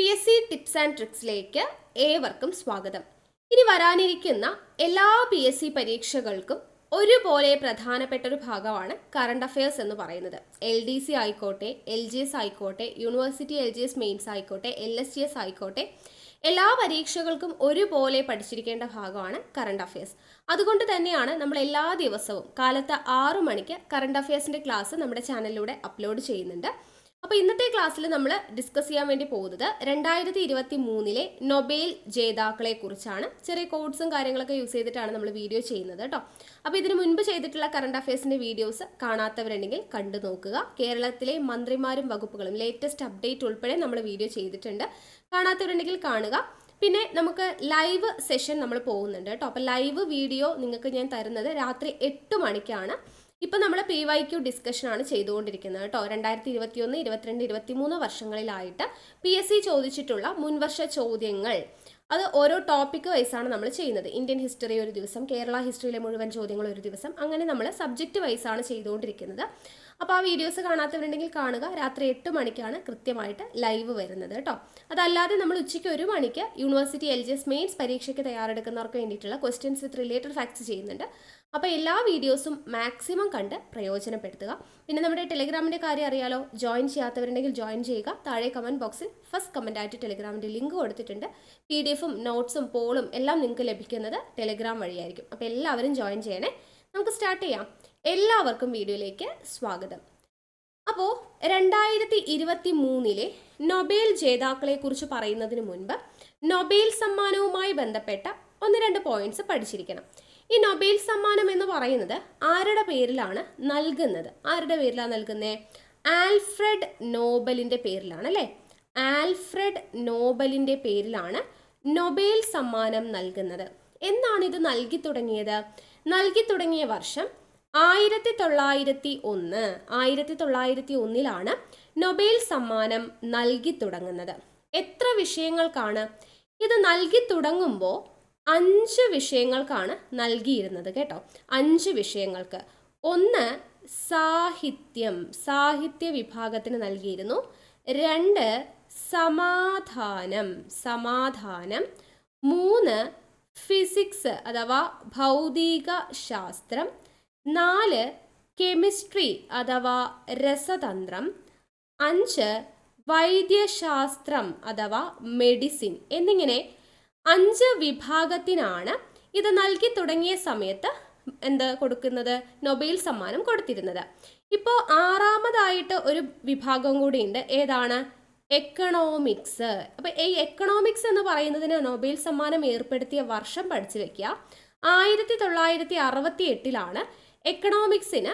P S C tips and ട്രിക്സിലേക്ക് ഏവർക്കും സ്വാഗതം. ഇനി വരാനിരിക്കുന്ന എല്ലാ പി എസ് സി പരീക്ഷകൾക്കും ഒരുപോലെ പ്രധാനപ്പെട്ട ഒരു ഭാഗമാണ് കറണ്ട് അഫയേഴ്സ് എന്ന് പറയുന്നത്. എൽ ഡി സി ആയിക്കോട്ടെ എൽ ജി എസ് ആയിക്കോട്ടെ university L G S mains ആയിക്കോട്ടെ എൽ എസ് ജി എസ് ആയിക്കോട്ടെ എല്ലാ പരീക്ഷകൾക്കും ഒരുപോലെ പഠിച്ചിരിക്കേണ്ട ഭാഗമാണ് കറണ്ട് അഫയേഴ്സ് അതുകൊണ്ട് തന്നെയാണ് നമ്മൾ എല്ലാ ദിവസവും കാലത്ത് ആറു മണിക്ക് കറണ്ട് അഫയേഴ്സിന്റെ ക്ലാസ് നമ്മുടെ ചാനലിലൂടെ അപ്ലോഡ് ചെയ്യുന്നുണ്ട്. അപ്പോൾ ഇന്നത്തെ ക്ലാസ്സിൽ നമ്മൾ ഡിസ്കസ് ചെയ്യാൻ വേണ്ടി പോകുന്നത് രണ്ടായിരത്തി ഇരുപത്തി മൂന്നിലെ നൊബേൽ ജേതാക്കളെ കുറിച്ചാണ്. ചെറിയ കോഡ്സും കാര്യങ്ങളൊക്കെ യൂസ് ചെയ്തിട്ടാണ് നമ്മൾ വീഡിയോ ചെയ്യുന്നത് കേട്ടോ അപ്പോൾ ഇതിനു മുൻപ് ചെയ്തിട്ടുള്ള കറണ്ട് അഫയേഴ്സിന്റെ വീഡിയോസ് കാണാത്തവരുണ്ടെങ്കിൽ കണ്ടു നോക്കുക. കേരളത്തിലെ മന്ത്രിമാരും വകുപ്പുകളും ലേറ്റസ്റ്റ് അപ്ഡേറ്റ് ഉൾപ്പെടെ നമ്മൾ വീഡിയോ ചെയ്തിട്ടുണ്ട്. കാണാത്തവരുണ്ടെങ്കിൽ കാണുക. പിന്നെ നമുക്ക് ലൈവ് സെഷൻ നമ്മൾ പോകുന്നുണ്ട് കേട്ടോ അപ്പോൾ ലൈവ് വീഡിയോ നിങ്ങൾക്ക് ഞാൻ തരുന്നത് രാത്രി എട്ട് മണിക്കാണ്. ഇപ്പം നമ്മൾ പി വൈ ക്യു ഡിസ്കഷനാണ് ചെയ്തുകൊണ്ടിരിക്കുന്നത് കേട്ടോ. രണ്ടായിരത്തി ഇരുപത്തിയൊന്ന് ഇരുപത്തിരണ്ട് ഇരുപത്തിമൂന്ന് വർഷങ്ങളിലായിട്ട് പി എസ് സി ചോദിച്ചിട്ടുള്ള മുൻവർഷ ചോദ്യങ്ങൾ. അത് ഓരോ ടോപ്പിക് വൈസാണ് നമ്മൾ ചെയ്യുന്നത്. ഇന്ത്യൻ ഹിസ്റ്ററി ഒരു ദിവസം കേരള ഹിസ്റ്ററിയിലെ മുഴുവൻ ചോദ്യങ്ങൾ ഒരു ദിവസം അങ്ങനെ നമ്മൾ സബ്ജക്റ്റ് വൈസാണ് ചെയ്തുകൊണ്ടിരിക്കുന്നത്. അപ്പോൾ ആ വീഡിയോസ് കാണാത്തവരുണ്ടെങ്കിൽ കാണുക. രാത്രി എട്ട് മണിക്കാണ് കൃത്യമായിട്ട് ലൈവ് വരുന്നത് കേട്ടോ. അതല്ലാതെ നമ്മൾ ഉച്ചയ്ക്ക് ഒരു മണിക്ക് university L G S mains പരീക്ഷയ്ക്ക് തയ്യാറെടുക്കുന്നവർക്ക് വേണ്ടിയിട്ടുള്ള ക്വസ്റ്റ്യൻസ് വിത്ത് റിലേറ്റഡ് ഫാക്ട്സ് ചെയ്യുന്നുണ്ട്. അപ്പോൾ എല്ലാ വീഡിയോസും മാക്സിമം കണ്ട് പ്രയോജനപ്പെടുത്തുക. പിന്നെ നമ്മുടെ ടെലിഗ്രാമിന്റെ കാര്യം അറിയാലോ? ജോയിൻ ചെയ്യാത്തവരുണ്ടെങ്കിൽ ജോയിൻ ചെയ്യുക. താഴെ കമന്റ് ബോക്സിൽ ഫസ്റ്റ് കമന്റ് ആയിട്ട് ടെലിഗ്രാമിന്റെ ലിങ്ക് കൊടുത്തിട്ടുണ്ട്. പി ഡി എഫും നോട്ട്സും പോളും എല്ലാം നിങ്ങൾക്ക് ലഭിക്കുന്നത് ടെലിഗ്രാം വഴിയായിരിക്കും. അപ്പോൾ എല്ലാവരും ജോയിൻ ചെയ്യണേ. നമുക്ക് സ്റ്റാർട്ട് ചെയ്യാം. എല്ലാവർക്കും വീഡിയോയിലേക്ക് സ്വാഗതം. അപ്പോൾ രണ്ടായിരത്തി ഇരുപത്തി മൂന്നിലെ നൊബേൽ ജേതാക്കളെ കുറിച്ച് പറയുന്നതിന് മുൻപ് നൊബേൽ സമ്മാനവുമായി ബന്ധപ്പെട്ട ഒന്ന് രണ്ട് പോയിന്റ്സ് പഠിച്ചിരിക്കണം. ഈ നൊബേൽ സമ്മാനം എന്ന് പറയുന്നത് ആരുടെ പേരിലാണ് നൽകുന്നത്? ആരുടെ പേരിലാണ് നൽകുന്നത് ആൽഫ്രഡ് നോബലിന്റെ പേരിലാണ് അല്ലേ? ആൽഫ്രഡ് നോബലിന്റെ പേരിലാണ് നൊബേൽ സമ്മാനം നൽകുന്നത്. എന്നാണ് ഇത് നൽകി തുടങ്ങിയത്? നൽകി തുടങ്ങിയ വർഷം ആയിരത്തി തൊള്ളായിരത്തി ഒന്ന് ആയിരത്തി തൊള്ളായിരത്തി ഒന്നിലാണ് നൊബേൽ സമ്മാനം നൽകി തുടങ്ങുന്നത്. എത്ര വിഷയങ്ങൾക്കാണ് ഇത് നൽകി തുടങ്ങുമ്പോൾ അഞ്ച് വിഷയങ്ങൾക്കാണ് നൽകിയിരുന്നത് കേട്ടോ. അഞ്ച് വിഷയങ്ങൾക്ക്. ഒന്ന് സാഹിത്യം. സാഹിത്യ വിഭാഗത്തിന് നൽകിയിരുന്നു. രണ്ട് സമാധാനം. സമാധാനം. മൂന്ന് ഫിസിക്സ് അഥവാ ഭൗതിക ശാസ്ത്രം നാല് കെമിസ്ട്രി അഥവാ രസതന്ത്രം. അഞ്ച് വൈദ്യശാസ്ത്രം അഥവാ മെഡിസിൻ. എന്നിങ്ങനെ അഞ്ച് വിഭാഗത്തിനാണ് ഇത് നൽകി തുടങ്ങിയ സമയത്ത് എന്ത് കൊടുക്കുന്നത്? നൊബേൽ സമ്മാനം കൊടുത്തിരുന്നത്. ഇപ്പോൾ ആറാമതായിട്ട് ഒരു വിഭാഗം കൂടിയുണ്ട്. ഏതാണ്? എക്കണോമിക്സ് അപ്പോൾ ഈ എക്കണോമിക്സ് എന്ന് പറയുന്നതിന് നൊബേൽ സമ്മാനം ഏർപ്പെടുത്തിയ വർഷം പഠിച്ചു വെക്കുക. ആയിരത്തി തൊള്ളായിരത്തി അറുപത്തി എട്ടിലാണ് എക്കണോമിക്സിന്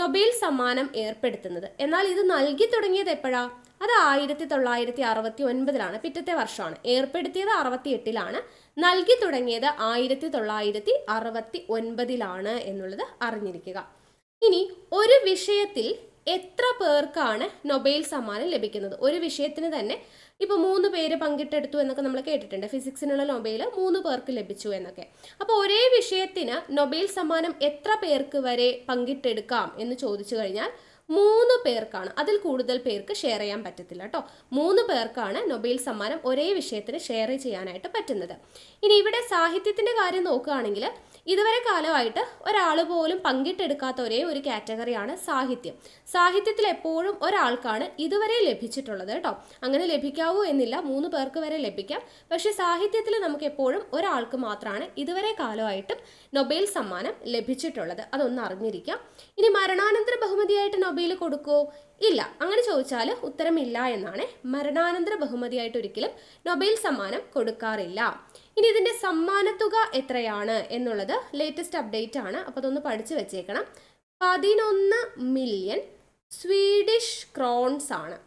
നൊബേൽ സമ്മാനം ഏർപ്പെടുത്തുന്നത്. എന്നാൽ ഇത് നൽകി തുടങ്ങിയത് എപ്പോഴാ? അത് ആയിരത്തി തൊള്ളായിരത്തി അറുപത്തി ഒൻപതിലാണ് പിറ്റത്തെ വർഷമാണ്. ഏർപ്പെടുത്തിയത് അറുപത്തി എട്ടിലാണ് നൽകി തുടങ്ങിയത് ആയിരത്തി തൊള്ളായിരത്തി അറുപത്തി ഒൻപതിലാണ് എന്നുള്ളത് അറിഞ്ഞിരിക്കുക. ഇനി ഒരു വിഷയത്തിൽ എത്ര പേർക്കാണ് നൊബേൽ സമ്മാനം ലഭിക്കുന്നത്? ഒരു വിഷയത്തിന് തന്നെ ഇപ്പോൾ മൂന്ന് പേര് പങ്കിട്ടെടുത്തു എന്നൊക്കെ നമ്മൾ കേട്ടിട്ടുണ്ട്. ഫിസിക്സിനുള്ള നൊബേൽ മൂന്ന് പേർക്ക് ലഭിച്ചു എന്നൊക്കെ. അപ്പോൾ ഒരേ വിഷയത്തിന് നൊബേൽ സമ്മാനം എത്ര പേർക്ക് വരെ പങ്കിട്ടെടുക്കാം എന്ന് ചോദിച്ചു കഴിഞ്ഞാൽ മൂന്ന് പേർക്കാണ്. അതിൽ കൂടുതൽ പേർക്ക് ഷെയർ ചെയ്യാൻ പറ്റത്തില്ല കേട്ടോ മൂന്ന് പേർക്കാണ് നൊബേൽ സമ്മാനം ഒരേ വിഷയത്തിന് ഷെയർ ചെയ്യാനായിട്ട് പറ്റുന്നത്. ഇനി ഇവിടെ സാഹിത്യത്തിന്റെ കാര്യം നോക്കുകയാണെങ്കിൽ ഇതുവരെ കാലമായിട്ട് ഒരാൾ പോലും പങ്കിട്ടെടുക്കാത്ത ഒരേ ഒരു കാറ്റഗറിയാണ് സാഹിത്യം. സാഹിത്യത്തിൽ എപ്പോഴും ഒരാൾക്കാണ് ഇതുവരെ ലഭിച്ചിട്ടുള്ളത് കേട്ടോ. അങ്ങനെ ലഭിക്കാവൂ എന്നില്ല മൂന്ന് പേർക്ക് വരെ ലഭിക്കാം. പക്ഷേ സാഹിത്യത്തിൽ നമുക്ക് എപ്പോഴും ഒരാൾക്ക് മാത്രമാണ് ഇതുവരെ കാലമായിട്ടും നൊബേൽ സമ്മാനം ലഭിച്ചിട്ടുള്ളത്. അതൊന്ന് അറിഞ്ഞിരിക്കാം. ഇനി മരണാനന്തര ബഹുമതിയായിട്ട് നൊബേൽ കൊടുക്കുമോ ഇല്ല. അങ്ങനെ ചോദിച്ചാൽ ഉത്തരമില്ല എന്നാണ് മരണാനന്തര ബഹുമതിയായിട്ട് ഒരിക്കലും നൊബേൽ സമ്മാനം കൊടുക്കാറില്ല. ഇനി ഇതിന്റെ സമ്മാനത്തുക എത്രയാണ് എന്നുള്ളത് ലേറ്റസ്റ്റ് അപ്ഡേറ്റ് ആണ്. അപ്പോൾ അതൊന്ന് പഠിച്ചു വെച്ചേക്കണം. പതിനൊന്ന് മില്യൺ സ്വീഡിഷ് ക്രോൺസ് ആണ്.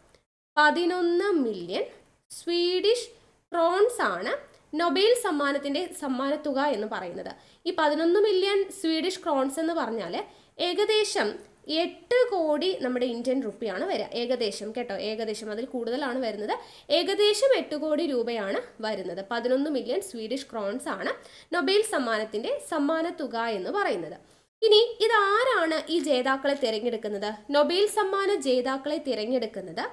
പതിനൊന്ന് മില്യൺ സ്വീഡിഷ് ക്രോൺസ് ആണ് നൊബേൽ സമ്മാനത്തിന്റെ സമ്മാനത്തുക എന്ന് പറയുന്നത്. ഈ പതിനൊന്ന് മില്യൺ സ്വീഡിഷ് ക്രോൺസ് എന്ന് പറഞ്ഞാൽ ഏകദേശം എട്ട് കോടി നമ്മുടെ ഇന്ത്യൻ റുപ്പിയാണ് വരിക. ഏകദേശം കേട്ടോ ഏകദേശം അതിൽ കൂടുതലാണ് വരുന്നത്. ഏകദേശം എട്ട് കോടി രൂപയാണ് വരുന്നത്. പതിനൊന്ന് മില്യൺ സ്വീഡിഷ് ക്രോൺസ് ആണ് നൊബേൽ സമ്മാനത്തിന്റെ തുക എന്ന് പറയുന്നത്. ഇനി ഇതാരാണ് ഈ ജേതാക്കളെ തിരഞ്ഞെടുക്കുന്നത്? നൊബേൽ സമ്മാന ജേതാക്കളെ തിരഞ്ഞെടുക്കുന്നത്?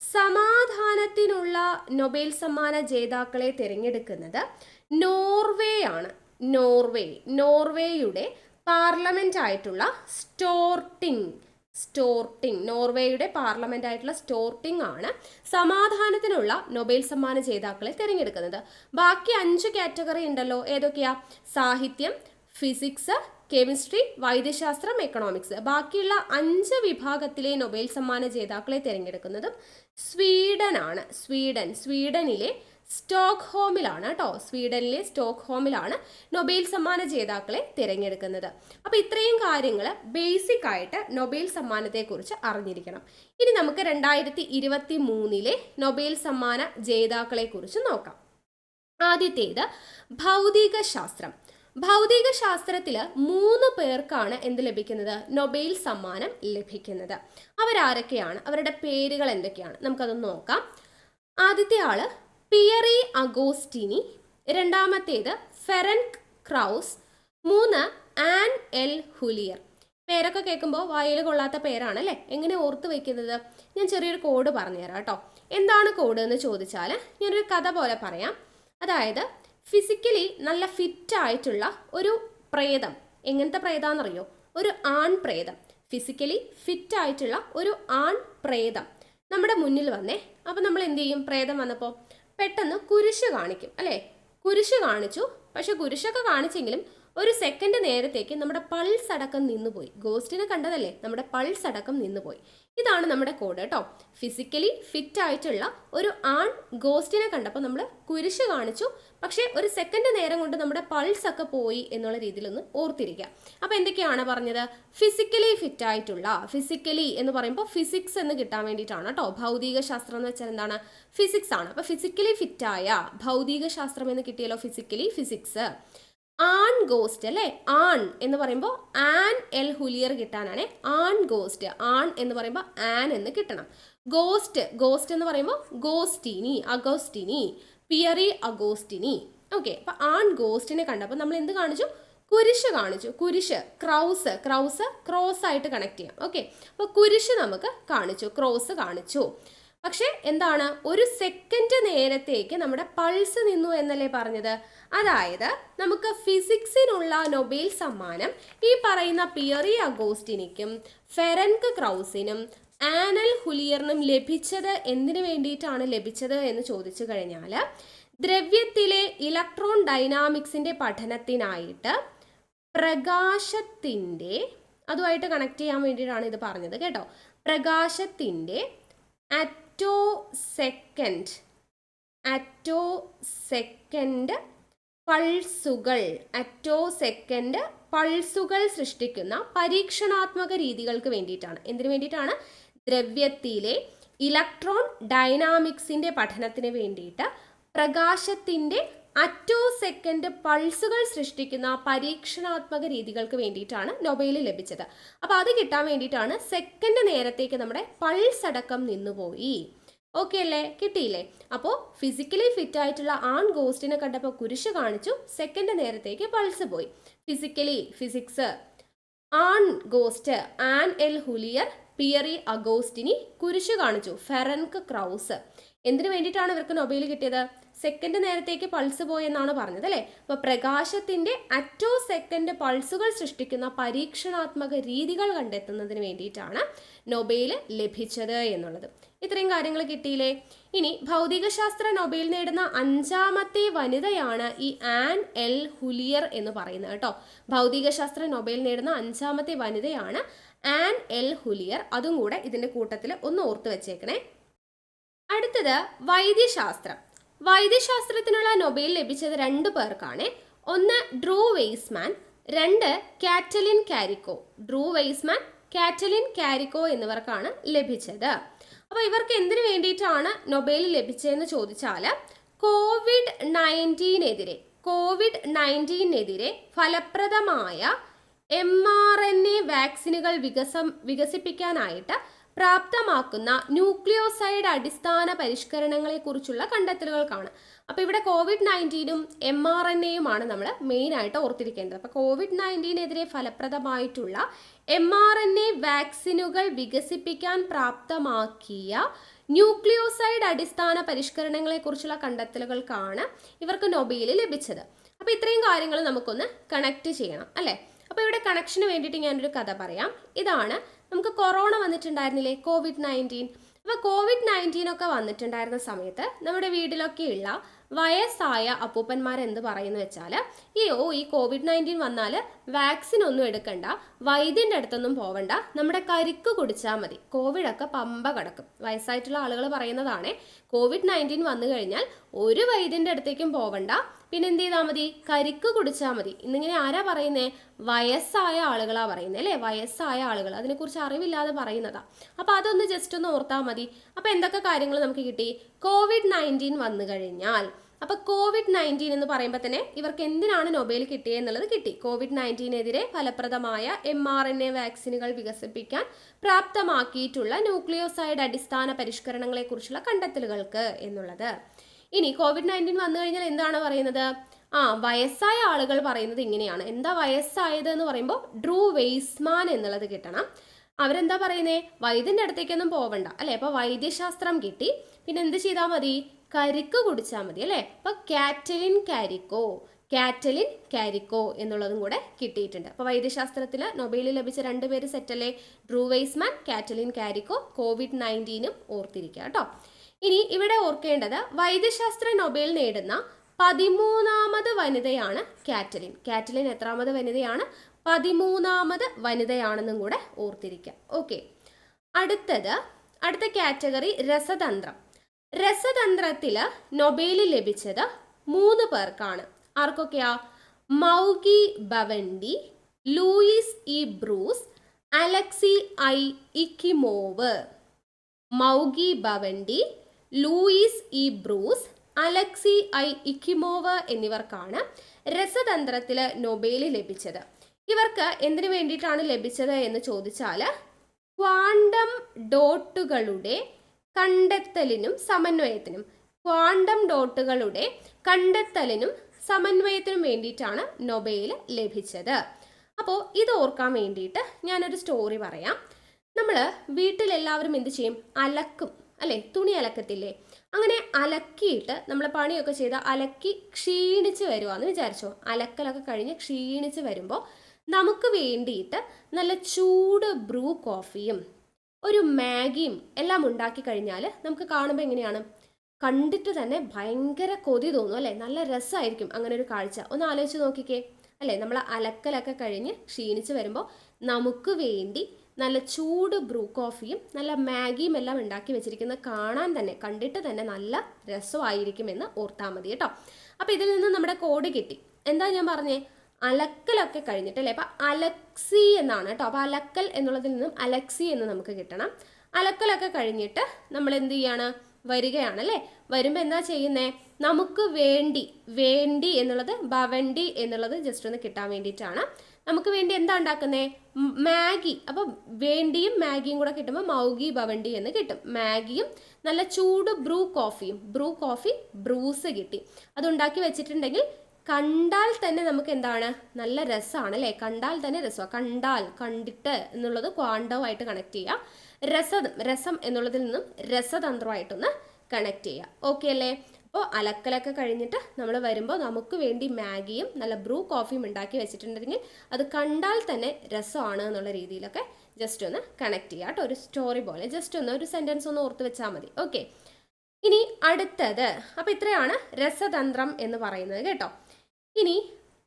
സമാധാനത്തിനുള്ള നൊബേൽ സമ്മാന ജേതാക്കളെ തിരഞ്ഞെടുക്കുന്നത് നോർവേ ആണ് നോർവേ നോർവേയുടെ പാർലമെന്റ് ആയിട്ടുള്ള സ്റ്റോർട്ടിംഗ് സ്റ്റോർട്ടിംഗ് നോർവേയുടെ പാർലമെന്റ് ആയിട്ടുള്ള സ്റ്റോർട്ടിംഗ് ആണ് സമാധാനത്തിനുള്ള നൊബേൽ സമ്മാന ജേതാക്കളെ തിരഞ്ഞെടുക്കുന്നത്. ബാക്കി അഞ്ച് കാറ്റഗറി ഉണ്ടല്ലോ ഏതൊക്കെയാ? സാഹിത്യം ഫിസിക്സ് കെമിസ്ട്രി വൈദ്യശാസ്ത്രം എക്കണോമിക്സ് ബാക്കിയുള്ള അഞ്ച് വിഭാഗത്തിലെ നൊബേൽ സമ്മാന ജേതാക്കളെ തിരഞ്ഞെടുക്കുന്നതും സ്വീഡൻ ആണ് സ്വീഡൻ സ്വീഡനിലെ സ്റ്റോക്ക് ഹോമിലാണ് കേട്ടോ. സ്വീഡനിലെ സ്റ്റോക്ക് ഹോമിലാണ് നൊബേൽ സമ്മാന ജേതാക്കളെ തിരഞ്ഞെടുക്കുന്നത്. അപ്പോൾ ഇത്രയും കാര്യങ്ങൾ ബേസിക് ആയിട്ട് നൊബേൽ സമ്മാനത്തെക്കുറിച്ച് അറിഞ്ഞിരിക്കണം. ഇനി നമുക്ക് രണ്ടായിരത്തി ഇരുപത്തി മൂന്നിലെ നൊബേൽ സമ്മാന ജേതാക്കളെ കുറിച്ച് നോക്കാം. ആദ്യത്തേത് ഭൗതിക ശാസ്ത്രം ഭൗതിക ശാസ്ത്രത്തിൽ മൂന്ന് പേർക്കാണ് എന്ത് ലഭിക്കുന്നത്? നൊബേൽ സമ്മാനം ലഭിക്കുന്നത്. അവരാരൊക്കെയാണ്? അവരുടെ പേരുകൾ എന്തൊക്കെയാണ്? നമുക്കത് നോക്കാം. ആദ്യത്തെ ആൾ പിയറി അഗോസ്റ്റിനി രണ്ടാമത്തേത് ഫെറൻക് ക്രൗസ് മൂന്ന് ആൻ എൽ ഹുലിയർ. പേരൊക്കെ കേൾക്കുമ്പോൾ വായിൽ കൊള്ളാത്ത പേരാണ് അല്ലേ എങ്ങനെ ഓർത്ത് വയ്ക്കുന്നത് ഞാൻ ചെറിയൊരു കോഡ് പറഞ്ഞുതരാം കേട്ടോ. എന്താണ് കോഡ് എന്ന് ചോദിച്ചാൽ ഞാനൊരു കഥ പോലെ പറയാം. അതായത് ഫിസിക്കലി നല്ല ഫിറ്റ് ആയിട്ടുള്ള ഒരു പ്രേതം. എങ്ങനത്തെ പ്രേതാന്നറിയോ? ഒരു ആൺ പ്രേതം. ഫിസിക്കലി ഫിറ്റ് ആയിട്ടുള്ള ഒരു ആൺ പ്രേതം നമ്മുടെ മുന്നിൽ വന്നേ. അപ്പം നമ്മൾ എന്ത് ചെയ്യും? പ്രേതം വന്നപ്പോൾ പെട്ടെന്ന് കുരിശ് കാണിക്കും അല്ലേ? കുരിശ് കാണിച്ചു. പക്ഷെ കുരിശൊക്കെ കാണിച്ചെങ്കിലും ഒരു സെക്കൻഡ് നേരത്തേക്ക് നമ്മുടെ പൾസ് അടക്കം നിന്നുപോയി. ഗോസ്റ്റിനെ കണ്ടതല്ലേ? നമ്മുടെ പൾസ് അടക്കം നിന്നുപോയി. ഇതാണ് നമ്മുടെ കോഡ് കേട്ടോ ഫിസിക്കലി ഫിറ്റ് ആയിട്ടുള്ള ഒരു ആൺ ഗോസ്റ്റിനെ കണ്ടപ്പോൾ നമ്മൾ കുരിശ് കാണിച്ചു. പക്ഷേ ഒരു സെക്കൻഡ് നേരം കൊണ്ട് നമ്മുടെ പൾസ് ഒക്കെ പോയി എന്നുള്ള രീതിയിലൊന്ന് ഓർത്തിരിക്കുക. അപ്പോൾ എന്തൊക്കെയാണ് പറഞ്ഞത്? ഫിസിക്കലി ഫിറ്റ് ആയിട്ടുള്ള ഫിസിക്കലി എന്ന് പറയുമ്പോൾ ഫിസിക്സ് എന്ന് കിട്ടാൻ വേണ്ടിയിട്ടാണ് കേട്ടോ. ഭൗതിക ശാസ്ത്രം എന്ന് വെച്ചാൽ എന്താണ്? ഫിസിക്സ് ആണ്. അപ്പോൾ ഫിസിക്കലി ഫിറ്റായ ഭൗതിക ശാസ്ത്രം എന്ന് കിട്ടിയല്ലോ ഫിസിക്കലി ഫിസിക്സ് ആൺ ഗോസ്റ്റ് അല്ലേ? ആൺ എന്ന് പറയുമ്പോൾ ആൻ എൽ ഹുലിയർ കിട്ടാനാണ്. ആൺ ഗോസ്റ്റ് ആൺ എന്ന് പറയുമ്പോൾ ആൻ എന്ന് കിട്ടണം. ഗോസ്റ്റ് ഗോസ്റ്റ് എന്ന് പറയുമ്പോൾ ഗോസ്റ്റിനി അഗോസ്റ്റിനി പിയറി അഗോസ്റ്റിനി. ഓക്കെ അപ്പോൾ ആൺ ഗോസ്റ്റിനെ കണ്ടപ്പോൾ നമ്മൾ എന്ത് കാണിച്ചു? കുരിശ് കാണിച്ചു. കുരിശ് ക്രൗസ് ക്രൗസ് ക്രോസ് ആയിട്ട് കണക്ട് ചെയ്യാം. ഓക്കെ അപ്പോൾ കുരിശ് നമുക്ക് കാണിച്ചു ക്രോസ് കാണിച്ചു. പക്ഷേ എന്താണ്? ഒരു സെക്കൻഡ് നേരത്തേക്ക് നമ്മുടെ പൾസ് നിന്നു എന്നല്ലേ പറഞ്ഞത്? അതായത് നമുക്ക് ഫിസിക്സിനുള്ള നൊബേൽ സമ്മാനം ഈ പറയുന്ന പിയറി അഗോസ്റ്റിനിക്കും ഫെറൻക് ക്രൗസിനും ആനൽ ഹുലിയറിനും ലഭിച്ചത് എന്തിനു വേണ്ടിയിട്ടാണ് ലഭിച്ചത് എന്ന് ചോദിച്ചു കഴിഞ്ഞാൽ ദ്രവ്യത്തിലെ ഇലക്ട്രോൺ ഡൈനാമിക്സിന്റെ പഠനത്തിനായിട്ട് പ്രകാശത്തിന്റെ അതുമായിട്ട് കണക്ട് ചെയ്യാൻ വേണ്ടിയിട്ടാണ് ഇത് പറഞ്ഞത് കേട്ടോ. പ്രകാശത്തിന്റെ അറ്റോ സെക്കൻഡ് അറ്റോ സെക്കൻഡ് പൾസുകൾ അറ്റോ സെക്കൻഡ് പൾസുകൾ സൃഷ്ടിക്കുന്ന പരീക്ഷണാത്മക രീതികൾക്ക് വേണ്ടിയിട്ടാണ്. എന്തിനു വേണ്ടിയിട്ടാണ്? ദ്രവ്യത്തിലെ ഇലക്ട്രോൺ ഡൈനാമിക്സിന്റെ പഠനത്തിന് വേണ്ടിയിട്ട് പ്രകാശത്തിന്റെ അറ്റോ സെക്കൻഡ് പൾസുകൾ സൃഷ്ടിക്കുന്ന പരീക്ഷണാത്മക രീതികൾക്ക് വേണ്ടിയിട്ടാണ് നൊബേൽ ലഭിച്ചത്. അപ്പോൾ അത് കിട്ടാൻ വേണ്ടിയിട്ടാണ് സെക്കൻഡ് നേരത്തേക്ക് നമ്മുടെ പൾസ് അടക്കം നിന്നുപോയി. ഓക്കെ അല്ലേ? കിട്ടിയില്ലേ? അപ്പോൾ ഫിസിക്കലി ഫിറ്റ് ആയിട്ടുള്ള ആൺ ഗോസ്റ്റിനെ കണ്ടപ്പോൾ കുരിശ് കാണിച്ചു സെക്കൻഡ് നേരത്തേക്ക് പൾസ് പോയി. ഫിസിക്കലി ഫിസിക്സ് ആൺ ghost Anne L'Huillier Pierre Agostini കുരിശ് കാണിച്ചു. Ferenc Krausz. എന്തിനു വേണ്ടിയിട്ടാണ് ഇവർക്ക് നൊബേൽ കിട്ടിയത്? സെക്കൻഡ് നേരത്തേക്ക് പൾസ് പോയെന്നാണ് പറഞ്ഞത് അല്ലേ? അപ്പോൾ പ്രകാശത്തിന്റെ അറ്റോ സെക്കൻഡ് പൾസുകൾ സൃഷ്ടിക്കുന്ന പരീക്ഷണാത്മക രീതികൾ കണ്ടെത്തുന്നതിന് വേണ്ടിയിട്ടാണ് നൊബേൽ ലഭിച്ചത് എന്നുള്ളത്. ഇത്രയും കാര്യങ്ങൾ കിട്ടിയില്ലേ? ഇനി ഭൗതികശാസ്ത്ര നൊബേൽ നേടുന്ന അഞ്ചാമത്തെ വനിതയാണ് ഈ ആൻ എൽ ഹുലിയർ എന്ന് പറയുന്നത് കേട്ടോ. ഭൗതികശാസ്ത്ര നൊബേൽ നേടുന്ന അഞ്ചാമത്തെ വനിതയാണ് ആൻ എൽ ഹുലിയർ അതും കൂടെ ഇതിന്റെ കൂട്ടത്തിൽ ഒന്ന് ഓർത്ത് വെച്ചേക്കണേ. അടുത്തത് വൈദ്യശാസ്ത്രം. വൈദ്യശാസ്ത്രത്തിനുള്ള നൊബേൽ ലഭിച്ചത് രണ്ടു പേർക്കാണ്. ഒന്ന് ഡ്രൂ വെയ്സ്മാൻ രണ്ട് Katalin Karikó. Drew Weissman Katalin Karikó എന്നിവർക്കാണ് ലഭിച്ചത്. അപ്പോൾ ഇവർക്ക് എന്തിനു വേണ്ടിയിട്ടാണ് നൊബേൽ ലഭിച്ചതെന്ന് ചോദിച്ചാൽ കോവിഡ് നയന്റീനെതിരെ കോവിഡ് നയന്റീനെതിരെ ഫലപ്രദമായ എം ആർ എൻ എ വാക്സിനുകൾ വികസം വികസിപ്പിക്കാനായിട്ട് പ്രാപ്തമാക്കുന്ന ന്യൂക്ലിയോസൈഡ് അടിസ്ഥാന പരിഷ്കരണങ്ങളെക്കുറിച്ചുള്ള കണ്ടെത്തലുകൾക്കാണ്. അപ്പോൾ ഇവിടെ കോവിഡ് നയന്റീനും എം ആർ എൻ എയുമാണ് നമ്മൾ മെയിനായിട്ട് ഓർത്തിരിക്കേണ്ടത്. അപ്പോൾ കോവിഡ് നയന്റീനെതിരെ ഫലപ്രദമായിട്ടുള്ള എം ആർ എൻ എ വാക്സിനുകൾ വികസിപ്പിക്കാൻ പ്രാപ്തമാക്കിയ ന്യൂക്ലിയോസൈഡ് അടിസ്ഥാന പരിഷ്കരണങ്ങളെക്കുറിച്ചുള്ള കണ്ടെത്തലുകൾക്കാണ് ഇവർക്ക് നൊബേൽ ലഭിച്ചത്. അപ്പോൾ ഇത്രയും കാര്യങ്ങൾ നമുക്കൊന്ന് കണക്ട് ചെയ്യണം അല്ലേ? അപ്പോൾ ഇവിടെ കണക്ഷന് വേണ്ടിയിട്ട് ഞാനൊരു കഥ പറയാം. ഇതാണ് നമുക്ക് കൊറോണ വന്നിട്ടുണ്ടായിരുന്നില്ലേ? കോവിഡ് നയന്റീൻ അപ്പോൾ കോവിഡ് നയന്റീൻ ഒക്കെ വന്നിട്ടുണ്ടായിരുന്ന സമയത്ത് നമ്മുടെ വീട്ടിലൊക്കെയുള്ള വയസ്സായ അപ്പൂപ്പന്മാർ എന്ത് പറയുന്നു വെച്ചാൽ ഈ ഓ ഈ കോവിഡ് നയന്റീൻ വന്നാൽ വാക്സിൻ ഒന്നും എടുക്കണ്ട വൈദ്യന്റെ അടുത്തൊന്നും പോവണ്ട നമ്മുടെ കരിക്ക് കുടിച്ചാൽ മതി. കോവിഡൊക്കെ പമ്പ കിടക്കും. വയസ്സായിട്ടുള്ള ആളുകൾ പറയുന്നതാണേ കോവിഡ് നയന്റീൻ വന്നു കഴിഞ്ഞാൽ ഒരു വൈദ്യന്റെ അടുത്തേക്കും പോവണ്ട പിന്നെ എന്ത് ചെയ്താൽ മതി? കരിക്ക് കുടിച്ചാൽ മതി. ഇന്നിങ്ങനെ ആരാ പറയുന്നേ? വയസ്സായ ആളുകളാ പറയുന്നത് അല്ലേ? വയസ്സായ ആളുകൾ. അതിനെക്കുറിച്ച് അറിവില്ലാതെ പറയുന്നതാ. അപ്പോൾ അതൊന്ന് ജസ്റ്റ് ഒന്ന് ഓർത്താൽ മതി. അപ്പോൾ എന്തൊക്കെ കാര്യങ്ങൾ നമുക്ക് കിട്ടി? കോവിഡ് നയന്റീൻ വന്നു കഴിഞ്ഞാൽ. അപ്പോൾ കോവിഡ് നയന്റീൻ എന്ന് പറയുമ്പോൾ തന്നെ ഇവർക്ക് എന്തിനാണ് നൊബേൽ കിട്ടിയത് എന്നുള്ളത് കിട്ടി. കോവിഡ് നയന്റീനെതിരെ ഫലപ്രദമായ എം ആർ എൻ എ വാക്സിനുകൾ വികസിപ്പിക്കാൻ പ്രാപ്തമാക്കിയിട്ടുള്ള ന്യൂക്ലിയോസൈഡ് അടിസ്ഥാന പരിഷ്കരണങ്ങളെക്കുറിച്ചുള്ള കണ്ടെത്തലുകൾക്ക് എന്നുള്ളത്. ഇനി കോവിഡ് നയന്റീൻ വന്നു കഴിഞ്ഞാൽ എന്താണ് പറയുന്നത്? ആ വയസ്സായ ആളുകൾ പറയുന്നത് ഇങ്ങനെയാണ്. എന്താ വയസ്സായത് എന്ന് പറയുമ്പോൾ ഡ്രൂ വെയ്സ്മാൻ എന്നുള്ളത് കിട്ടണം. അവരെന്താ പറയുന്നേ? വൈദ്യന്റെ അടുത്തേക്കൊന്നും പോവണ്ട അല്ലെ? അപ്പൊ വൈദ്യശാസ്ത്രം കിട്ടി. പിന്നെ എന്ത് ചെയ്താൽ മതി? കരിക്ക് കുടിച്ചാൽ മതി അല്ലേ? അപ്പൊ കാറ്റലിൻ കാരിക്കോ? കാറ്റലിൻ കാരിക്കോ എന്നുള്ളതും കൂടെ കിട്ടിയിട്ടുണ്ട്. അപ്പോൾ വൈദ്യശാസ്ത്രത്തിൽ നൊബേൽ ലഭിച്ച രണ്ട് പേര് സെറ്റല്ലേ? Drew Weissman Katalin Kariko Covid നയന്റീനും ഓർത്തിരിക്കുക കേട്ടോ. ഇനി ഇവിടെ ഓർക്കേണ്ടത് വൈദ്യശാസ്ത്ര നൊബേൽ നേടുന്ന പതിമൂന്നാമത് വനിതയാണ് കാറ്റലിൻ. കാറ്റലിൻ എത്രാമത് വനിതയാണ്? പതിമൂന്നാമത് വനിതയാണെന്നും കൂടെ ഓർത്തിരിക്കാം. ഓക്കെ. അടുത്തത് അടുത്ത കാറ്റഗറി രസതന്ത്രം. രസതന്ത്രത്തിൽ നൊബേൽ ലഭിച്ചത് മൂന്ന് പേർക്കാണ്. ആർക്കൊക്കെയാ? Moungi Bawendi Louis E Brus Alexei I Ekimov. Moungi Bawendi Louis E Brus Alexei I Ekimov എന്നിവർക്കാണ് രസതന്ത്രത്തിൽ നൊബേൽ ലഭിച്ചത്. ഇവർക്ക് എന്തിനു വേണ്ടിയിട്ടാണ് ലഭിച്ചത് എന്ന് ചോദിച്ചാൽ ക്വാണ്ടം ഡോട്ടുകളുടെ കണ്ടെത്തലിനും സമന്വയത്തിനും ക്വാണ്ടം ഡോട്ടുകളുടെ കണ്ടെത്തലിനും സമന്വയത്തിനും വേണ്ടിയിട്ടാണ് നൊബേൽ ലഭിച്ചത്. അപ്പോൾ ഇത് ഓർക്കാൻ വേണ്ടിയിട്ട് ഞാനൊരു സ്റ്റോറി പറയാം. നമ്മൾ വീട്ടിലെല്ലാവരും എന്ത് ചെയ്യും? അലക്കും. അല്ലേ? തുണി അലക്കത്തില്ലേ? അങ്ങനെ അലക്കിയിട്ട് നമ്മൾ പണിയൊക്കെ ചെയ്ത് അലക്കി ക്ഷീണിച്ച് വരുവാന്ന് വിചാരിച്ചോ? അലക്കലൊക്കെ കഴിഞ്ഞ് ക്ഷീണിച്ച് വരുമ്പോൾ നമുക്ക് വേണ്ടിയിട്ട് നല്ല ചൂട് ബ്രൂ കോഫിയും ഒരു മാഗിയും എല്ലാം ഉണ്ടാക്കി കഴിഞ്ഞാൽ നമുക്ക് കാണുമ്പോൾ എങ്ങനെയാണ്? കണ്ടിട്ട് തന്നെ ഭയങ്കര കൊതി തോന്നും അല്ലേ? നല്ല രസമായിരിക്കും അങ്ങനെ ഒരു കാഴ്ച. ഒന്ന് ആലോചിച്ച് നോക്കിക്കേ. അല്ലേ? നമ്മൾ അലക്കലൊക്കെ കഴിഞ്ഞ് ക്ഷീണിച്ച് വരുമ്പോൾ നമുക്ക് വേണ്ടി നല്ല ചൂട് ബ്രൂ കോഫിയും നല്ല മാഗിയും എല്ലാം ഉണ്ടാക്കി വെച്ചിരിക്കുന്നത് കാണാൻ തന്നെ കണ്ടിട്ട് തന്നെ നല്ല രസമായിരിക്കുമെന്ന് ഓർത്താൽ മതി കേട്ടോ. അപ്പോൾ ഇതിൽ നിന്ന് നമ്മുടെ കോഡ് കിട്ടി. എന്താ ഞാൻ പറഞ്ഞേ? അലക്കലൊക്കെ കഴിഞ്ഞിട്ട് അല്ലേ? അപ്പം അലക്സി എന്നാണ് കേട്ടോ. അപ്പോൾ അലക്കൽ എന്നുള്ളതിൽ നിന്നും അലക്സി എന്ന് നമുക്ക് കിട്ടണം. അലക്കലൊക്കെ കഴിഞ്ഞിട്ട് നമ്മൾ എന്ത് ചെയ്യാണ്? വരികയാണ് അല്ലേ? വരുമ്പോൾ എന്താ ചെയ്യുന്നേ? നമുക്ക് വേണ്ടി വേണ്ടി എന്നുള്ളത് ഭവണ്ടി എന്നുള്ളത് ജസ്റ്റ് ഒന്ന് കിട്ടാൻ വേണ്ടിയിട്ടാണ്. നമുക്ക് വേണ്ടി എന്താ ഉണ്ടാക്കുന്നേ? മാഗി. അപ്പോൾ വേണ്ടിയും മാഗിയും കൂടെ കിട്ടുമ്പോൾ മൗഗി ഭവണ്ടി എന്ന് കിട്ടും. മാഗിയും നല്ല ചൂട് ബ്രൂ കോഫിയും. ബ്രൂ കോഫി ബ്രൂസ് കിട്ടി. അതുണ്ടാക്കി വെച്ചിട്ടുണ്ടെങ്കിൽ കണ്ടാൽ തന്നെ നമുക്ക് എന്താണ്? നല്ല രസമാണ് അല്ലേ? കണ്ടാൽ തന്നെ രസമാണ് കണ്ടാൽ കണ്ടിട്ട് എന്നുള്ളത് ക്വാണ്ടവുമായിട്ട് കണക്ട് ചെയ്യുക രസം രസം എന്നുള്ളതിൽ നിന്നും രസതന്ത്രമായിട്ടൊന്ന് കണക്ട് ചെയ്യുക ഓക്കെ അല്ലേ? അപ്പോൾ അലക്കലൊക്കെ കഴിഞ്ഞിട്ട് നമ്മൾ വരുമ്പോൾ നമുക്ക് വേണ്ടി മാഗിയും നല്ല ബ്രൂ കോഫിയും ഉണ്ടാക്കി വെച്ചിട്ടുണ്ടെങ്കിൽ അത് കണ്ടാൽ തന്നെ രസമാണ് എന്നുള്ള രീതിയിലൊക്കെ ജസ്റ്റ് ഒന്ന് കണക്ട് ചെയ്യുക കേട്ടോ ഒരു സ്റ്റോറി പോലെ. ജസ്റ്റ് ഒന്ന് ഒരു സെന്റൻസ് ഒന്ന് ഓർത്ത് വെച്ചാൽ മതി. ഓക്കെ ഇനി അടുത്തത്. അപ്പോൾ ഇത്രയാണ് രസതന്ത്രം എന്ന് പറയുന്നത് കേട്ടോ. ഇനി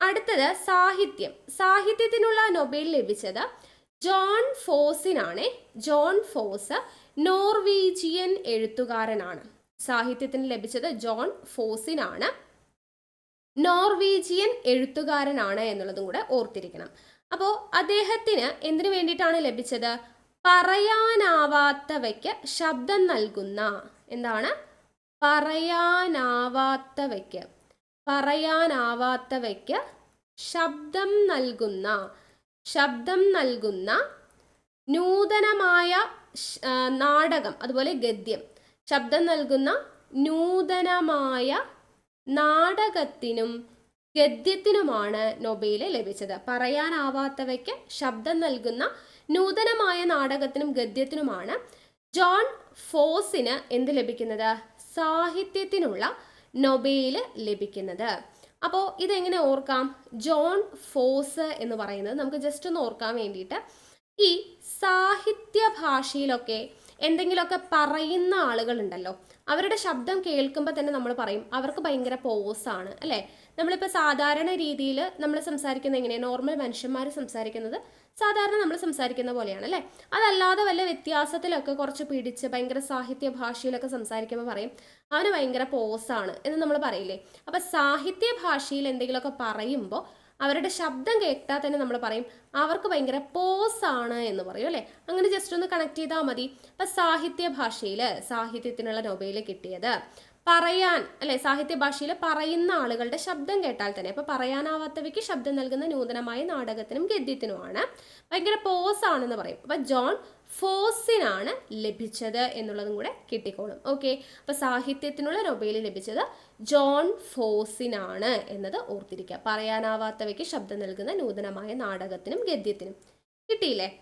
അടുത്തത് സാഹിത്യം. സാഹിത്യത്തിനുള്ള നൊബേൽ ലഭിച്ചത് ജോൺ ഫോസിനാണ്. ജോൺ ഫോസ് നോർവീജിയൻ എഴുത്തുകാരനാണ്. സാഹിത്യത്തിന് ലഭിച്ചത് ജോൺ ഫോസിനാണ്. നോർവീജിയൻ എഴുത്തുകാരനാണ് എന്നുള്ളതും കൂടെ ഓർത്തിരിക്കണം. അപ്പോൾ അദ്ദേഹത്തിന് എന്തിനു വേണ്ടിയിട്ടാണ് ലഭിച്ചത്? പറയാനാവാത്തവയ്ക്ക് ശബ്ദം നൽകുന്ന എന്താണ്? പറയാനാവാത്തവയ്ക്ക് പറയാനാവാത്തവയ്ക്ക് ശബ്ദം നൽകുന്ന ശബ്ദം നൽകുന്ന നൂതനമായ നാടകം അതുപോലെ ഗദ്യം ശബ്ദം നൽകുന്ന നൂതനമായ നാടകത്തിനും ഗദ്യത്തിനുമാണ് നൊബേൽ ലഭിച്ചത്. പറയാനാവാത്തവയ്ക്ക് ശബ്ദം നൽകുന്ന നൂതനമായ നാടകത്തിനും ഗദ്യത്തിനുമാണ് ജോൺ ഫോസിന് എന്ത് ലഭിക്കുന്നത്? സാഹിത്യത്തിനുള്ള നൊബേൽ ലഭിക്കുന്നത്. അപ്പോൾ ഇതെങ്ങനെ ഓർക്കാം? ജോൺ ഫോസ് എന്ന് പറയുന്നത് നമുക്ക് ജസ്റ്റ് ഒന്ന് ഓർക്കാൻ വേണ്ടിയിട്ട് ഈ സാഹിത്യ ഭാഷയിലൊക്കെ എന്തെങ്കിലുമൊക്കെ പറയുന്ന ആളുകളുണ്ടല്ലോ അവരുടെ ശബ്ദം കേൾക്കുമ്പോൾ തന്നെ നമ്മൾ പറയും അവർക്ക് ഭയങ്കര പോസാണ് അല്ലേ? നമ്മളിപ്പോൾ സാധാരണ രീതിയിൽ നമ്മൾ സംസാരിക്കുന്നത് എങ്ങനെയാണ് നോർമൽ മനുഷ്യന്മാർ സംസാരിക്കുന്നത് സാധാരണ നമ്മൾ സംസാരിക്കുന്ന പോലെയാണ് അല്ലേ? അതല്ലാതെ വല്ല വ്യത്യാസത്തിലൊക്കെ കുറച്ച് പിടിച്ച് ഭയങ്കര സാഹിത്യ ഭാഷയിലൊക്കെ സംസാരിക്കുമ്പോൾ പറയും അവന് ഭയങ്കര പോസാണ് എന്ന് നമ്മൾ പറയില്ലേ? അപ്പം സാഹിത്യ ഭാഷയിൽ എന്തെങ്കിലുമൊക്കെ പറയുമ്പോൾ അവരുടെ ശബ്ദം കേട്ടാൽ തന്നെ നമ്മൾ പറയും അവർക്ക് ഭയങ്കര പോസാണ് എന്ന് പറയും അല്ലേ? അങ്ങനെ ജസ്റ്റ് ഒന്ന് കണക്ട് ചെയ്താൽ മതി. അപ്പം സാഹിത്യ ഭാഷയിൽ സാഹിത്യത്തിനുള്ള നൊബേൽ കിട്ടിയത് പറയാൻ അല്ലെ? സാഹിത്യ ഭാഷയിൽ പറയുന്ന ആളുകളുടെ ശബ്ദം കേട്ടാൽ തന്നെ അപ്പൊ പറയാനാവാത്തവയ്ക്ക് ശബ്ദം നൽകുന്ന നൂതനമായ നാടകത്തിനും ഗദ്യത്തിനുമാണ് ഭയങ്കര പോസ് ആണെന്ന് പറയും. അപ്പൊ ജോൺ ഫോസിനാണ് ലഭിച്ചത് എന്നുള്ളതും കൂടെ കിട്ടിക്കോളും. ഓക്കെ അപ്പൊ സാഹിത്യത്തിനുള്ള നൊബേൽ ലഭിച്ചത് ജോൺ ഫോസിനാണ് എന്നത് ഓർത്തിരിക്കുക. പറയാനാവാത്തവയ്ക്ക് ശബ്ദം നൽകുന്ന നൂതനമായ നാടകത്തിനും ഗദ്യത്തിനും. കിട്ടിയില്ലേ?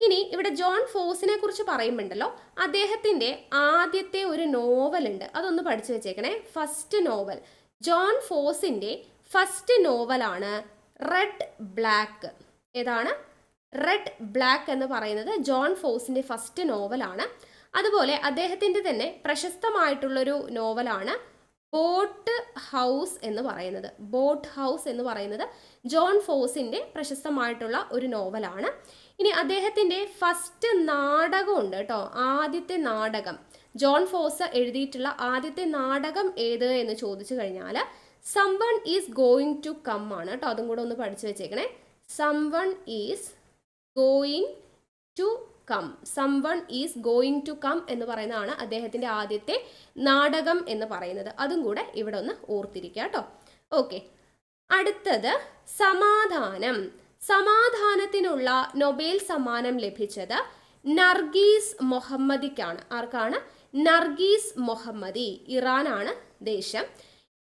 ഇനി ഇവിടെ ജോൺ ഫോസിനെ കുറിച്ച് പറയുമ്പോണ്ടല്ലോ അദ്ദേഹത്തിന്റെ ആദ്യത്തെ ഒരു നോവൽ ഉണ്ട് അതൊന്ന് പഠിച്ചു വെച്ചേക്കണേ. First novel. ജോൺ ഫോസിന്റെ ഫസ്റ്റ് നോവലാണ് റെഡ് ബ്ലാക്ക്. ഏതാണ്? റെഡ് ബ്ലാക്ക് എന്ന് പറയുന്നത് ജോൺ ഫോസിന്റെ ഫസ്റ്റ് നോവലാണ്. അതുപോലെ അദ്ദേഹത്തിന്റെ തന്നെ പ്രശസ്തമായിട്ടുള്ളൊരു നോവലാണ് ബോട്ട് ഹൗസ് എന്ന് പറയുന്നത്. ബോട്ട് ഹൗസ് എന്ന് പറയുന്നത് ജോൺ ഫോസിന്റെ പ്രശസ്തമായിട്ടുള്ള ഒരു നോവലാണ്. ഇനി അദ്ദേഹത്തിന്റെ ഫസ്റ്റ് നാടകമുണ്ട് കേട്ടോ. ആദ്യത്തെ നാടകം. ജോൺ ഫോസ് എഴുതിയിട്ടുള്ള ആദ്യത്തെ നാടകം ഏത് എന്ന് ചോദിച്ചു കഴിഞ്ഞാൽ someone is going to come ആണ് കേട്ടോ. അതും കൂടെ ഒന്ന് പഠിച്ചു വെച്ചേക്കണേ. Someone is going to come someone is going to come എന്ന് പറയുന്നതാണ് അദ്ദേഹത്തിന്റെ ആദ്യത്തെ നാടകം എന്ന് പറയുന്നത്. അതും കൂടെ ഇവിടെ ഒന്ന് ഓർത്തിരിക്കുക കേട്ടോ. ഓക്കെ അടുത്തത് സമാധാനം. സമാധാനത്തിനുള്ള നൊബേൽ സമ്മാനം ലഭിച്ചത് നർഗീസ് മൊഹമ്മദിക്കാണ്. ആർക്കാണ്? Narges Mohammadi. ഇറാനാണ് ദേശം.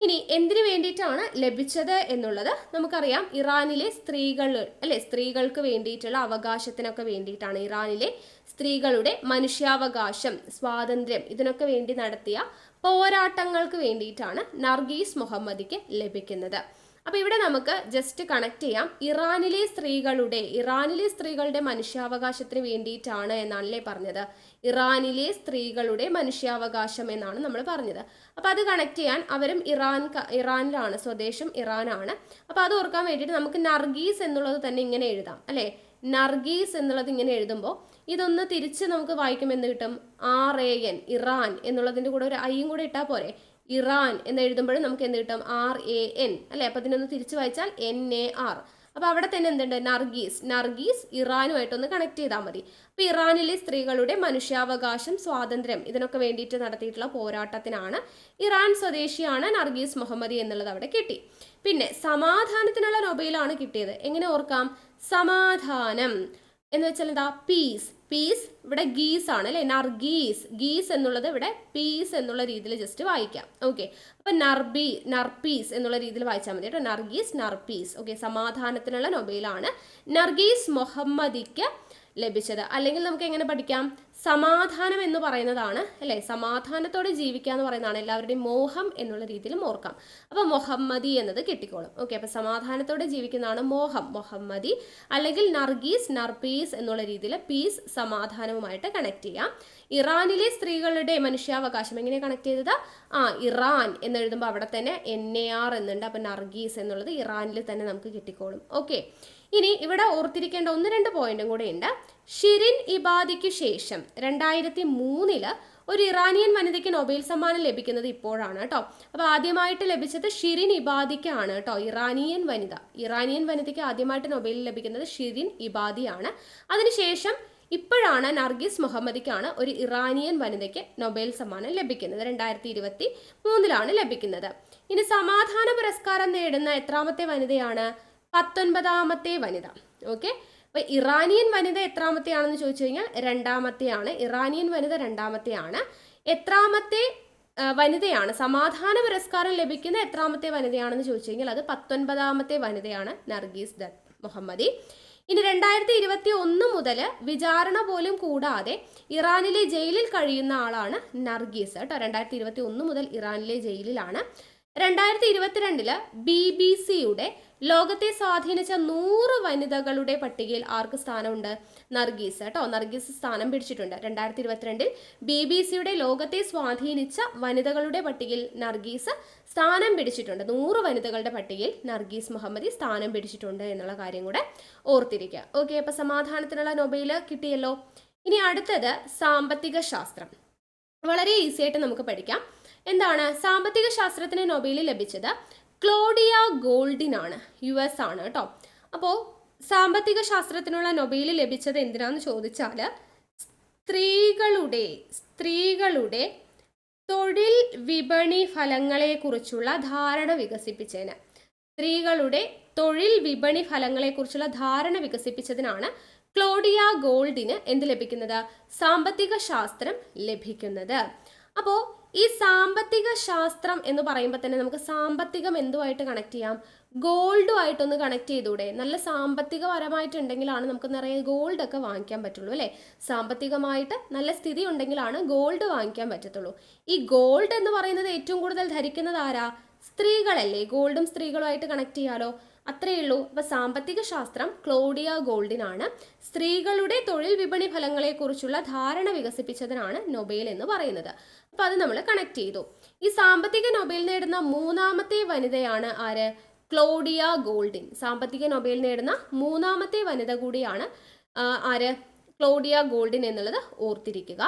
ഇനി എന്തിനു വേണ്ടിയിട്ടാണ് ലഭിച്ചത് എന്നുള്ളത് നമുക്കറിയാം. ഇറാനിലെ സ്ത്രീകൾ അല്ലെ സ്ത്രീകൾക്ക് വേണ്ടിയിട്ടുള്ള അവകാശത്തിനൊക്കെ വേണ്ടിയിട്ടാണ് ഇറാനിലെ സ്ത്രീകളുടെ മനുഷ്യാവകാശം സ്വാതന്ത്ര്യം ഇതിനൊക്കെ വേണ്ടി നടത്തിയ പോരാട്ടങ്ങൾക്ക് വേണ്ടിയിട്ടാണ് നർഗീസ് മുഹമ്മദിക്ക് ലഭിക്കുന്നത്. അപ്പോൾ ഇവിടെ നമുക്ക് ജസ്റ്റ് കണക്ട് ചെയ്യാം. ഇറാനിലെ സ്ത്രീകളുടെ ഇറാനിലെ സ്ത്രീകളുടെ മനുഷ്യാവകാശത്തിന് വേണ്ടിയിട്ടാണ് എന്നാണല്ലേ പറഞ്ഞത്. ഇറാനിലെ സ്ത്രീകളുടെ മനുഷ്യാവകാശം എന്നാണ് നമ്മൾ പറഞ്ഞത്. അപ്പോൾ അത് കണക്ട് ചെയ്യാൻ അവരും ഇറാൻ ഇറാനിലാണ് സ്വദേശം ഇറാനാണ്. അപ്പോൾ അത് ഓർക്കാൻ വേണ്ടിയിട്ട് നമുക്ക് നർഗീസ് എന്നുള്ളത് തന്നെ ഇങ്ങനെ എഴുതാം അല്ലേ? നർഗീസ് എന്നുള്ളത് ഇങ്ങനെ എഴുതുമ്പോൾ ഇതൊന്ന് തിരിച്ച് നമുക്ക് വായിക്കുമെന്ന് കിട്ടും? ആർ എ എൻ ഇറാൻ എന്നുള്ളതിന്റെ കൂടെ ഒരു ഐയും കൂടെ ഇട്ടാൽ പോരെ. ഇറാൻ എന്ന് എഴുതുമ്പോഴും നമുക്ക് എന്ത് കിട്ടും? ആർ എ എൻ അല്ലേ? അപ്പോൾ ഇതിനൊന്ന് തിരിച്ചു വായിച്ചാൽ എൻ എ ആർ അപ്പോൾ അവിടെ തന്നെ എന്തുണ്ട്? നർഗീസ്. നർഗീസ് ഇറാനുമായിട്ടൊന്ന് കണക്ട് ചെയ്താൽ മതി. അപ്പോൾ ഇറാനിലെ സ്ത്രീകളുടെ മനുഷ്യാവകാശം സ്വാതന്ത്ര്യം ഇതിനൊക്കെ വേണ്ടിയിട്ട് നടത്തിയിട്ടുള്ള പോരാട്ടത്തിനാണ് ഇറാൻ സ്വദേശിയാണ് നർഗീസ് മുഹമ്മദി എന്നുള്ളത് അവിടെ കിട്ടി. പിന്നെ സമാധാനത്തിനുള്ള നൊബേലാണ് കിട്ടിയത്. എങ്ങനെ ഓർക്കാം? സമാധാനം. എന്ന് വെച്ചാൽ എന്താ? പീസ് പീസ് ഇവിടെ ഗീസ് ആണ് അല്ലേ? നർഗീസ് ഗീസ് എന്നുള്ളത് ഇവിടെ പീസ് എന്നുള്ള രീതിയിൽ ജസ്റ്റ് വായിക്കാം. ഓക്കെ അപ്പൊ നർബി നർപീസ് എന്നുള്ള രീതിയിൽ വായിച്ചാൽ മതി കേട്ടോ. നർഗീസ് നർപീസ് ഓക്കെ സമാധാനത്തിനുള്ള നൊബേലാണ്. നർഗീസ് മുഹമ്മദിക്ക് ലഭിച്ചത്. അല്ലെങ്കിൽ നമുക്ക് എങ്ങനെ പഠിക്കാം? സമാധാനം എന്ന് പറയുന്നതാണ് അല്ലേ? സമാധാനത്തോടെ ജീവിക്കുക എന്ന് പറയുന്നതാണ് എല്ലാവരുടെയും മോഹം എന്നുള്ള രീതിയിൽ ഓർക്കാം. അപ്പോൾ മൊഹമ്മദി എന്നത് കിട്ടിക്കോളും. ഓക്കെ അപ്പോൾ സമാധാനത്തോടെ ജീവിക്കുന്നതാണ് മോഹം. മൊഹമ്മദി അല്ലെങ്കിൽ നർഗീസ് നർപീസ് എന്നുള്ള രീതിയിൽ പീസ് സമാധാനവുമായിട്ട് കണക്ട് ചെയ്യാം. ഇറാനിലെ സ്ത്രീകളുടെ മനുഷ്യാവകാശം എങ്ങനെ കണക്ട് ചെയ്തത്? ആ ഇറാൻ എന്നെഴുതുമ്പോൾ അവിടെ തന്നെ എൻ എ ആർ എന്നുണ്ട്. അപ്പം നർഗീസ് എന്നുള്ളത് ഇറാനിൽ തന്നെ നമുക്ക് കിട്ടിക്കോളും. ഓക്കെ ഇനി ഇവിടെ ഓർത്തിരിക്കേണ്ട ഒന്ന് രണ്ട് പോയിന്റും കൂടെ ഉണ്ട്. ഷിരിൻ ഇബാദിക്ക് ശേഷം രണ്ടായിരത്തി മൂന്നിൽ ഒരു ഇറാനിയൻ വനിതയ്ക്ക് നൊബേൽ സമ്മാനം ലഭിക്കുന്നത് ഇപ്പോഴാണ് കേട്ടോ. അപ്പോൾ ആദ്യമായിട്ട് ലഭിച്ചത് ഷിരിൻ ഇബാദിക്കാണ് കേട്ടോ. ഇറാനിയൻ വനിത. ഇറാനിയൻ വനിതയ്ക്ക് ആദ്യമായിട്ട് നൊബേൽ ലഭിക്കുന്നത് ഷിരിൻ ഇബാദിയാണ്. അതിനുശേഷം ഇപ്പോഴാണ് നർഗീസ് മുഹമ്മദിക്കാണ് ഒരു ഇറാനിയൻ വനിതയ്ക്ക് നൊബേൽ സമ്മാനം ലഭിക്കുന്നത്. രണ്ടായിരത്തി ഇരുപത്തി മൂന്നിലാണ് ലഭിക്കുന്നത്. ഇനി സമാധാന പുരസ്കാരം നേടുന്ന എത്രാമത്തെ വനിതയാണ്? പത്തൊൻപതാമത്തെ വനിത. ഓക്കെ? അപ്പൊ ഇറാനിയൻ വനിത എത്രാമത്തെയാണെന്ന് ചോദിച്ചു കഴിഞ്ഞാൽ രണ്ടാമത്തെയാണ്. ഇറാനിയൻ വനിത രണ്ടാമത്തെയാണ്. എത്രാമത്തെ വനിതയാണ് സമാധാന പുരസ്കാരം ലഭിക്കുന്ന എത്രാമത്തെ വനിതയാണെന്ന് ചോദിച്ചു കഴിഞ്ഞാൽ അത് പത്തൊൻപതാമത്തെ വനിതയാണ് നർഗീസ് ദത്ത് മുഹമ്മദി. ഇനി രണ്ടായിരത്തി ഇരുപത്തി ഒന്ന് മുതൽ വിചാരണ പോലും കൂടാതെ ഇറാനിലെ ജയിലിൽ കഴിയുന്ന ആളാണ് നർഗീസ് കേട്ടോ. രണ്ടായിരത്തി ഇരുപത്തി ഒന്ന് മുതൽ ഇറാനിലെ ജയിലിലാണ് രണ്ടായിരത്തി ഇരുപത്തിരണ്ടിൽ ബി ബി സിയുടെ ലോകത്തെ സ്വാധീനിച്ച നൂറ് വനിതകളുടെ പട്ടികയിൽ ആർക്ക് സ്ഥാനമുണ്ട്? നർഗീസ് കേട്ടോ നർഗീസ് സ്ഥാനം പിടിച്ചിട്ടുണ്ട്. രണ്ടായിരത്തി ഇരുപത്തിരണ്ടിൽ ബി ബി സിയുടെ ലോകത്തെ സ്വാധീനിച്ച വനിതകളുടെ പട്ടികയിൽ നർഗീസ് സ്ഥാനം പിടിച്ചിട്ടുണ്ട്. നൂറ് വനിതകളുടെ പട്ടികയിൽ നർഗീസ് മുഹമ്മദി സ്ഥാനം പിടിച്ചിട്ടുണ്ട് എന്നുള്ള കാര്യം കൂടെ ഓർത്തിരിക്കുക. ഓക്കെ അപ്പൊ സമാധാനത്തിനുള്ള നൊബൈൽ കിട്ടിയല്ലോ. ഇനി അടുത്തത് സാമ്പത്തിക ശാസ്ത്രം. വളരെ ഈസി ആയിട്ട് നമുക്ക് പഠിക്കാം. എന്താണ് സാമ്പത്തിക ശാസ്ത്രത്തിന് നൊബേൽ ലഭിച്ചത്? ക്ലോഡിയ ഗോൾഡിനാണ് യു എസ് ആണ് കേട്ടോ. അപ്പോൾ സാമ്പത്തിക ശാസ്ത്രത്തിനുള്ള നൊബേൽ ലഭിച്ചത് എന്തിനാന്ന് ചോദിച്ചാൽ സ്ത്രീകളുടെ സ്ത്രീകളുടെ തൊഴിൽ വിപണി ഫലങ്ങളെക്കുറിച്ചുള്ള ധാരണ വികസിപ്പിച്ചതിന്. സ്ത്രീകളുടെ തൊഴിൽ വിപണി ഫലങ്ങളെക്കുറിച്ചുള്ള ധാരണ വികസിപ്പിച്ചതിനാണ് ക്ലോഡിയ ഗോൾഡിന് എന്ത് ലഭിക്കുന്നത്? സാമ്പത്തിക ശാസ്ത്രം ലഭിക്കുന്നത്. അപ്പോൾ ഈ സാമ്പത്തിക ശാസ്ത്രം എന്ന് പറയുമ്പോൾ തന്നെ നമുക്ക് സാമ്പത്തികം എന്തുമായിട്ട് കണക്ട് ചെയ്യാം? ഗോൾഡുമായിട്ടൊന്ന് കണക്ട് ചെയ്തൂടെ? നല്ല സാമ്പത്തികപരമായിട്ടുണ്ടെങ്കിലാണ് നമുക്ക് നിറയെ ഗോൾഡ് ഒക്കെ വാങ്ങിക്കാൻ പറ്റുള്ളൂ അല്ലേ? സാമ്പത്തികമായിട്ട് നല്ല സ്ഥിതി ഉണ്ടെങ്കിലാണ് ഗോൾഡ് വാങ്ങിക്കാൻ പറ്റത്തുള്ളൂ. ഈ ഗോൾഡ് എന്ന് പറയുന്നത് ഏറ്റവും കൂടുതൽ ധരിക്കുന്നത് ആരാ? സ്ത്രീകളല്ലേ? ഗോൾഡും സ്ത്രീകളുമായിട്ട് കണക്ട് ചെയ്യാലോ? അത്രയേ ഉള്ളൂ അപ്പൊ സാമ്പത്തിക ശാസ്ത്രം ക്ലോഡിയ ഗോൾഡിനാണ്. സ്ത്രീകളുടെ തൊഴിൽ വിപണി ഫലങ്ങളെക്കുറിച്ചുള്ള ധാരണ വികസിപ്പിച്ചതിനാണ് നൊബേൽ എന്ന് പറയുന്നത്. അപ്പൊ അത് നമ്മൾ കണക്ട് ചെയ്തു. ഈ സാമ്പത്തിക നൊബേൽ നേടുന്ന മൂന്നാമത്തെ വനിതയാണ് ആര്? Claudia Goldin. സാമ്പത്തിക നൊബേൽ നേടുന്ന മൂന്നാമത്തെ വനിത കൂടിയാണ് ആര്? ക്ലോഡിയ ഗോൾഡിൻ എന്നുള്ളത് ഓർത്തിരിക്കുക.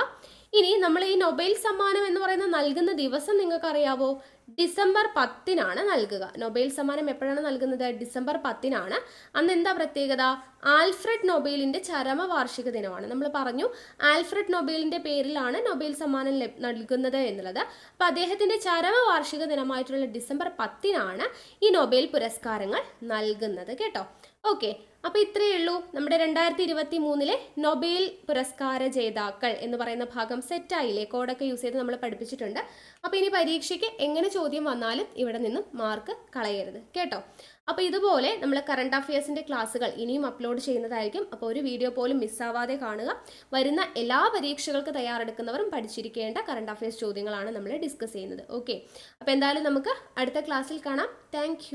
ഇനി നമ്മൾ ഈ നൊബേൽ സമ്മാനം എന്ന് പറയുന്ന നൽകുന്ന ദിവസം നിങ്ങൾക്ക് അറിയാവോ ഡിസംബർ പത്തിനാണ് നൽകുക. നൊബേൽ സമ്മാനം എപ്പോഴാണ് നൽകുന്നത്? ഡിസംബർ പത്തിനാണ്. അന്ന് എന്താ പ്രത്യേകത? ആൽഫ്രഡ് നൊബേലിന്റെ ചരമവാർഷിക ദിനമാണ്. നമ്മൾ പറഞ്ഞു ആൽഫ്രഡ് നൊബേലിന്റെ പേരിലാണ് നൊബേൽ സമ്മാനം നൽകുന്നത് എന്നുള്ളത്. അപ്പൊ അദ്ദേഹത്തിന്റെ ചരമവാർഷിക ദിനമായിട്ടുള്ള ഡിസംബർ പത്തിനാണ് ഈ നൊബേൽ പുരസ്കാരങ്ങൾ നൽകുന്നത് കേട്ടോ. ഓക്കെ. അപ്പൊ ഇത്രയേ ഉള്ളൂ നമ്മുടെ രണ്ടായിരത്തി ഇരുപത്തി മൂന്നിലെ നൊബേൽ പുരസ്കാര ജേതാക്കൾ എന്ന് പറയുന്ന ഭാഗം സെറ്റായില്ലേ കോഡൊക്കെ യൂസ് ചെയ്ത് നമ്മൾ പഠിപ്പിച്ചിട്ടുണ്ട്. അപ്പൊ ഇനി പരീക്ഷയ്ക്ക് എങ്ങനെ ചോദ്യം വന്നാലും ഇവിടെ നിന്നും മാർക്ക് കളയരുത്. കേട്ടോ? അപ്പോൾ ഇതുപോലെ നമ്മൾ കറണ്ട് അഫയേഴ്സിന്റെ ക്ലാസ്സുകൾ ഇനിയും അപ്ലോഡ് ചെയ്യുന്നതായിരിക്കും. അപ്പോൾ ഒരു വീഡിയോ പോലും മിസ്സാവാതെ കാണുക. വരുന്ന എല്ലാ പരീക്ഷകൾക്ക് തയ്യാറെടുക്കുന്നവരും പഠിച്ചിരിക്കേണ്ട കറണ്ട് അഫയേഴ്സ് ചോദ്യങ്ങളാണ് നമ്മൾ ഡിസ്കസ് ചെയ്യുന്നത്. ഓക്കെ അപ്പോൾ എന്തായാലും നമുക്ക് അടുത്ത ക്ലാസ്സിൽ കാണാം. താങ്ക്